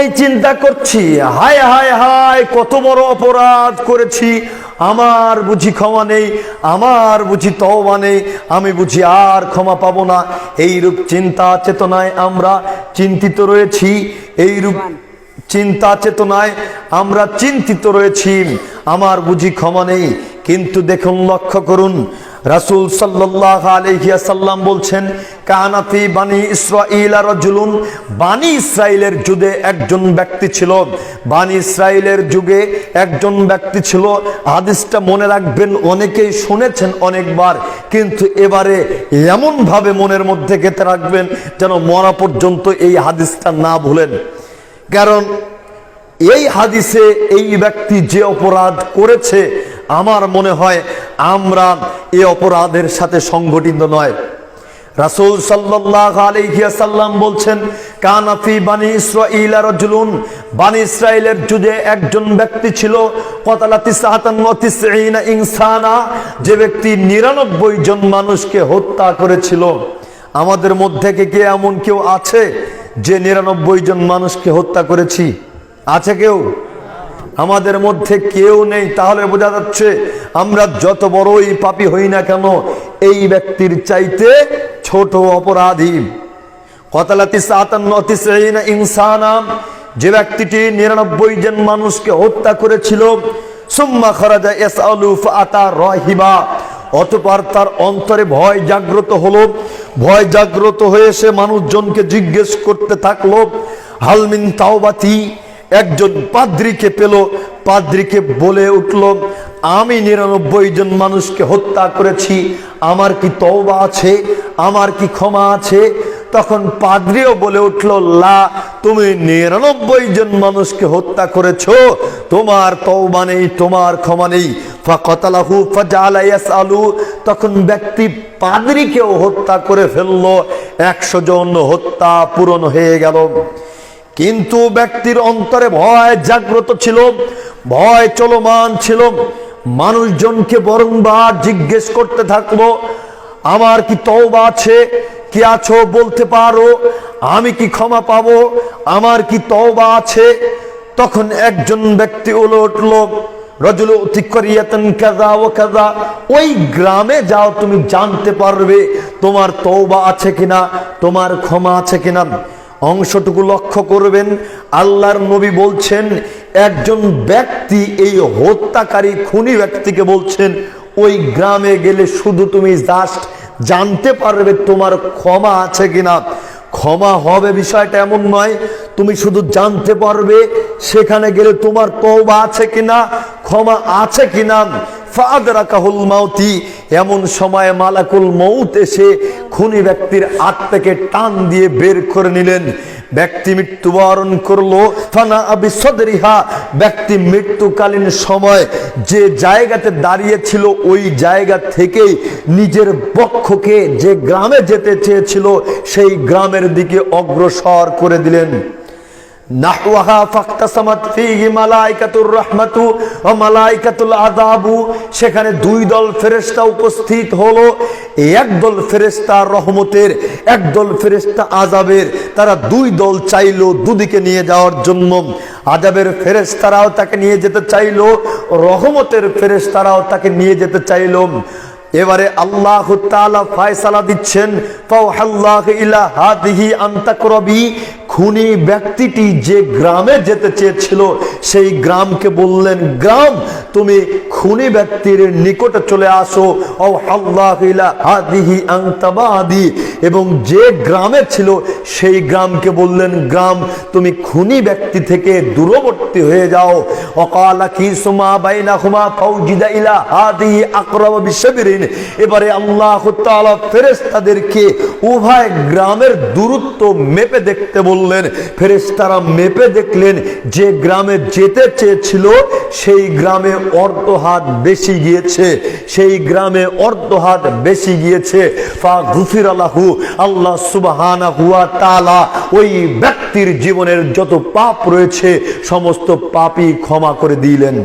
এই চিন্তা করছি। হায় হায় হায় কত বড় অপরাধ করেছি। আমার বুঝি ক্ষমা নেই আমার বুঝি তওবা নেই আমি বুঝি আর ক্ষমা পাবো না। এইরূপ চিন্তা চেতনায় আমরা চিন্তিত রয়েছি এইরূপ চিন্তা চেতনায় আমরা চিন্তিত রয়েছি। আমার বুঝি ক্ষমা নেই কিন্তু দেখুন লক্ষ্য করুন রাসূল সাল্লাল্লাহু আলাইহি সাল্লাম বলছেন কানাফি বানি ইসরাইল রাজুলুন, বানি ইসরাইলের যুগে একজন ব্যক্তি ছিল। বানি ইসরাইলের যুগে একজন ব্যক্তি ছিল। হাদিসটা মনে রাখবেন, অনেকেই শুনেছেন অনেকবার, কিন্তু এবারে এমনভাবে মনের মধ্যে গেঁথে রাখবেন যেন মরা পর্যন্ত এই হাদিসটা না ভুলেন। কারণ এই হাদিসে এই ব্যক্তি যে অপরাধ করেছে, আমার মনে হয় আমরা এ অপরাধের সাথে সংগঠিত নয়। রাসূল সাল্লাল্লাহু আলাইহি সাল্লাম বলছেন কানাফি বানি ইসরাইল রাজুলুন। বানি ইসরাইলের যুগে একজন ব্যক্তি ছিল ইনসানা। যে ব্যক্তি নিরানব্বই জন মানুষকে হত্যা করেছিল। আমাদের মধ্যে কে কে এমন কেউ আছে যে নিরানব্বই জন মানুষকে হত্যা করেছি? আছে কেউ? আমাদের মধ্যে কেউ নেই, তাহলে বোঝা যাচ্ছে আমরা যত বড়ই পাপী হই না কেন, এই ব্যক্তির চাইতে ছোট অপরাধী। কতালাতি সাতান্নতিসঈনা ইনসানা, যে ব্যক্তিটি নিরানব্বই জন মানুষকে হত্যা করেছিল খরাজা ইয়াসআলু ফাআতা রাহিবা, অতপর তার অন্তরে ভয় জাগ্রত হলো। ভয় জাগ্রত হয়ে সে মানুষজনকে জিজ্ঞেস করতে থাকল হালমিন তাওবাতি একজন পাদ্রিকে পেল, পাদ্রিকে বলে উঠল, আমি নিরানব্বই জন মানুষকে হত্যা করেছি, আমার কি তওবা আছে, আমার কি ক্ষমা আছে? তখন পাদ্রিও বলে উঠল, লা, তুমি নিরানব্বই জন মানুষকে হত্যা করেছ, তোমার তওবা নেই, তোমার ক্ষমা নেই। ফাকাতালাহু ফাজালা ইয়াসআলু। তখন ব্যক্তি পাদ্রিকেও হত্যা করে ফেলল, একশো জন হত্যা পূরণ হয়ে গেল। কিন্তু ব্যক্তির অন্তরে ভয় জাগ্রত ছিল, ভয় চলমান ছিল। মানুষজনকে বরংবার জিজ্ঞেস করতে থাকল আমার কি তওবা আছে, কি আছো বলতে পারো, আমি কি ক্ষমা পাবো, আমার কি তওবা আছে? তখন একজন ব্যক্তি উলো উঠল, রজুল অতিকরিয়াতন কাজা ও কাজা ওই গ্রামে যাও, তুমি জানতে পারবে তোমার তওবা আছে কিনা, তোমার ক্ষমা আছে কিনা। অংশটুকু লক্ষ্য করবেন, আল্লাহর নবী বলছেন, একজন ব্যক্তি এই হত্যাকারী খুনি ব্যক্তিকে বলছেন, ওই গ্রামে গেলে শুধু তুমি জাস্ট জানতে পারবে তোমার ক্ষমা আছে কিনা। ক্ষমা হবে বিষয়টা এমন নয়, তুমি শুধু জানতে পারবে সেখানে গেলে তোমার তওবা আছে কিনা, ক্ষমা আছে কিনা। মাউতি এমন সময় মালাকুল মৌত এসে খুনি ব্যক্তির আত্মাকে টান দিয়ে বের করে নিলেন। ব্যক্তি মৃত্যুবরণ করল। ফানা আবি সদরিহা ব্যক্তি মৃত্যুকালীন সময় যে জায়গাতে দাঁড়িয়েছিল, ওই জায়গা থেকেই নিজের বক্ষকে যে গ্রামে যেতে চেয়েছিল, সেই গ্রামের দিকে অগ্রসর করে দিলেন। নাহওয়াহা ফাক্তাসামাত মালাইকাতুল সেখানে দুই দল ফেরেশতা উপস্থিত হলো। এক দল ফেরেশতা রহমতের, এক দল ফেরেশতা তারা দুই দল চাইলো দুদিকে নিয়ে যাওয়ার জন্য। আযাবের ফেরেশতারাও তাকে নিয়ে যেতে চাইলো, রহমতের ফেরেশতারাও তাকে নিয়ে যেতে চাইলো। এবারে আল্লাহ তাআলা ফয়সালা দিচ্ছেন ইলা খুনি ব্যক্তিটি যে গ্রামে যেতে চেয়েছিল সেই গ্রামকে বললেন, গ্রাম, তুমি খুনি ব্যক্তির নিকটে চলে আসো। ও হাদিহি আনতাবাদি এবং যে গ্রামে ছিল, সেই গ্রামকে বললেন, গ্রাম, তুমি খুনি ব্যক্তি থেকে দূরবর্তী হয়ে যাও। সুমা হুমা এবারে আল্লাহ তাআলা ফেরেশতাদেরকে উভয় গ্রামের দূরত্ব মেপে দেখতে বললেন। ফেরেশতারা মেপে দেখলেন যে গ্রামে যেতে চেয়েছিল, সেই গ্রামে অর্ধহাত বেশি গিয়েছে, সেই গ্রামে অর্ধহাত বেশি গিয়েছে। ফা গুফির আল্লাহ সুবাহানা হুয়া তালা ওই ব্যক্তির জীবনের যত পাপ রয়েছে, সমস্ত পাপই ক্ষমা করে দিলেন।